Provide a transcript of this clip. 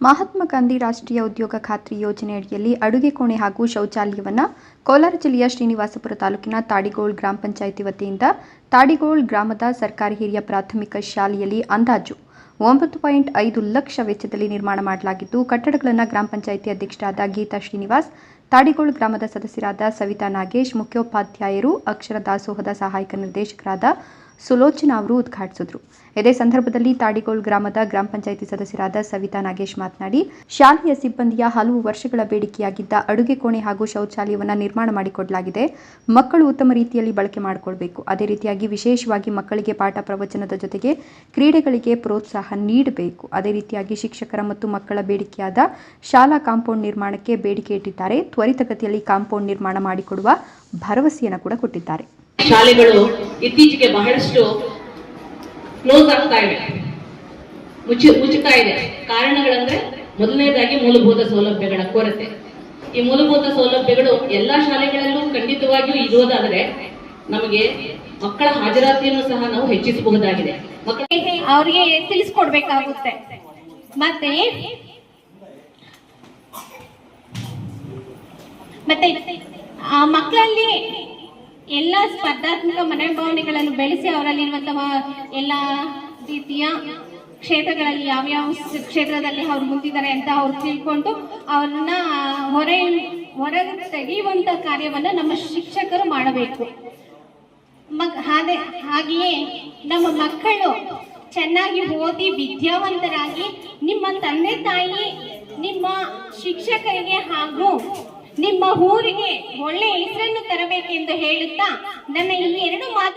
ಮಹಾತ್ಮ ಗಾಂಧಿ ರಾಷ್ಟ್ರೀಯ ಉದ್ಯೋಗ ಖಾತ್ರಿ ಯೋಜನೆ ಅಡಿಯಲ್ಲಿ ಅಡುಗೆ ಕೋಣೆ ಹಾಗೂ ಶೌಚಾಲಯವನ್ನು ಕೋಲಾರ ಜಿಲ್ಲೆಯ ಶ್ರೀನಿವಾಸಪುರ ತಾಲೂಕಿನ ತಾಡಿಗೋಳ್ ಗ್ರಾಮ ಪಂಚಾಯಿತಿ ವತಿಯಿಂದ ತಾಡಿಗೋಳ್ ಗ್ರಾಮದ ಸರ್ಕಾರಿ ಹಿರಿಯ ಪ್ರಾಥಮಿಕ ಶಾಲೆಯಲ್ಲಿ ಅಂದಾಜು ಒಂಬತ್ತು ಪಾಯಿಂಟ್ ಐದು ಲಕ್ಷ ವೆಚ್ಚದಲ್ಲಿ ನಿರ್ಮಾಣ ಮಾಡಲಾಗಿದ್ದು, ಕಟ್ಟಡಗಳನ್ನು ಗ್ರಾಮ ಪಂಚಾಯಿತಿ ಅಧ್ಯಕ್ಷರಾದ ಗೀತಾ ಶ್ರೀನಿವಾಸ್, ತಾಡಿಗೋಳ್ ಗ್ರಾಮದ ಸದಸ್ಯರಾದ ಸವಿತಾ ನಾಗೇಶ್, ಮುಖ್ಯೋಪಾಧ್ಯಾಯರು, ಅಕ್ಷರ ದಾಸೋಹದ ಸಹಾಯಕ ನಿರ್ದೇಶಕರಾದ ಸುಲೋಚನಾ ಅವರು ಉದ್ಘಾಟಿಸಿದ್ರು. ಇದೇ ಸಂದರ್ಭದಲ್ಲಿ ತಾಡಿಗೋಳ್ ಗ್ರಾಮದ ಗ್ರಾಮ ಪಂಚಾಯಿತಿ ಸದಸ್ಯರಾದ ಸವಿತಾ ನಾಗೇಶ್ ಮಾತನಾಡಿ, ಶಾಲೆಯ ಸಿಬ್ಬಂದಿಯ ಹಲವು ವರ್ಷಗಳ ಬೇಡಿಕೆಯಾಗಿದ್ದ ಅಡುಗೆ ಕೋಣೆ ಹಾಗೂ ಶೌಚಾಲಯವನ್ನು ನಿರ್ಮಾಣ ಮಾಡಿಕೊಡಲಾಗಿದೆ. ಮಕ್ಕಳು ಉತ್ತಮ ರೀತಿಯಲ್ಲಿ ಬಳಕೆ ಮಾಡಿಕೊಳ್ಬೇಕು ಅದೇ ರೀತಿಯಾಗಿ ವಿಶೇಷವಾಗಿ ಮಕ್ಕಳಿಗೆ ಪಾಠ ಪ್ರವಚನದ ಜೊತೆಗೆ ಕ್ರೀಡೆಗಳಿಗೆ ಪ್ರೋತ್ಸಾಹ ನೀಡಬೇಕು. ಅದೇ ರೀತಿಯಾಗಿ ಶಿಕ್ಷಕರ ಮತ್ತು ಮಕ್ಕಳ ಬೇಡಿಕೆಯಾದ ಶಾಲಾ ಕಾಂಪೌಂಡ್ ನಿರ್ಮಾಣಕ್ಕೆ ಬೇಡಿಕೆ ಇಟ್ಟಿದ್ದಾರೆ. ತ್ವರಿತಗತಿಯಲ್ಲಿ ಕಾಂಪೌಂಡ್ ನಿರ್ಮಾಣ ಮಾಡಿಕೊಡುವ ಭರವಸೆಯನ್ನು ಕೂಡ ಕೊಟ್ಟಿದ್ದಾರೆ. ಶಾಲೆಗಳು ಇತ್ತೀಚೆಗೆ ಬಹಳಷ್ಟು ಕ್ಲೋಸ್ ಆಗ್ತಾ ಇವೆ. ಮುಚ್ಚಿ, ಮುಚ್ಚುತ್ತಾ ಇದೆ. ಕಾರಣಗಳಂದ್ರೆ ಮೊದಲನೇದಾಗಿ ಮೂಲಭೂತ ಸೌಲಭ್ಯಗಳ ಕೊರತೆ. ಈ ಮೂಲಭೂತ ಸೌಲಭ್ಯಗಳು ಎಲ್ಲಾ ಶಾಲೆಗಳಲ್ಲೂ ಖಂಡಿತವಾಗಿಯೂ ಇರುವುದಾದರೆ ನಮಗೆ ಮಕ್ಕಳ ಹಾಜರಾತಿಯನ್ನು ಸಹ ನಾವು ಹೆಚ್ಚಿಸಬಹುದಾಗಿದೆ. ಮಕ್ಕಳಿಗೆ ಅವ್ರಿಗೆ ತಿಳಿಸ್ಕೊಡ್ಬೇಕಾಗುತ್ತೆ. ಮತ್ತೆ? ಮತ್ತೆ ಮಕ್ಕಳಲ್ಲಿ ಎಲ್ಲ ಸ್ಪರ್ಧಾತ್ಮಕ ಮನೋಭಾವನೆಗಳನ್ನು ಬೆಳೆಸಿ ಅವರಲ್ಲಿರುವಂತಹ ಎಲ್ಲ ರೀತಿಯ ಕ್ಷೇತ್ರಗಳಲ್ಲಿ ಯಾವ್ಯಾವ ಕ್ಷೇತ್ರದಲ್ಲಿ ಅವ್ರು ಮುಂದಿದ್ದಾರೆ ಅಂತ ಅವ್ರು ತಿಳ್ಕೊಂಡು ಅವ್ರನ್ನ ಹೊರ ಹೊರಗೆ ತೆಗೆಯುವಂತ ಕಾರ್ಯವನ್ನ ನಮ್ಮ ಶಿಕ್ಷಕರು ಮಾಡಬೇಕು. ಮಗ್ ಹಾಗೆ ಹಾಗೆಯೇ ನಮ್ಮ ಮಕ್ಕಳು ಚೆನ್ನಾಗಿ ಓದಿ ವಿದ್ಯಾವಂತರಾಗಿ ನಿಮ್ಮ ತಂದೆ ತಾಯಿ, ನಿಮ್ಮ ಶಿಕ್ಷಕರಿಗೆ ಹಾಗೂ ನಿಮ್ಮ ಊರಿಗೆ ಒಳ್ಳೆಯ ಹೆಸರನ್ನು ತರಬೇಕೆಂದು ಹೇಳುತ್ತಾ ನನ್ನ ಈ ಎರಡು ಮಾತು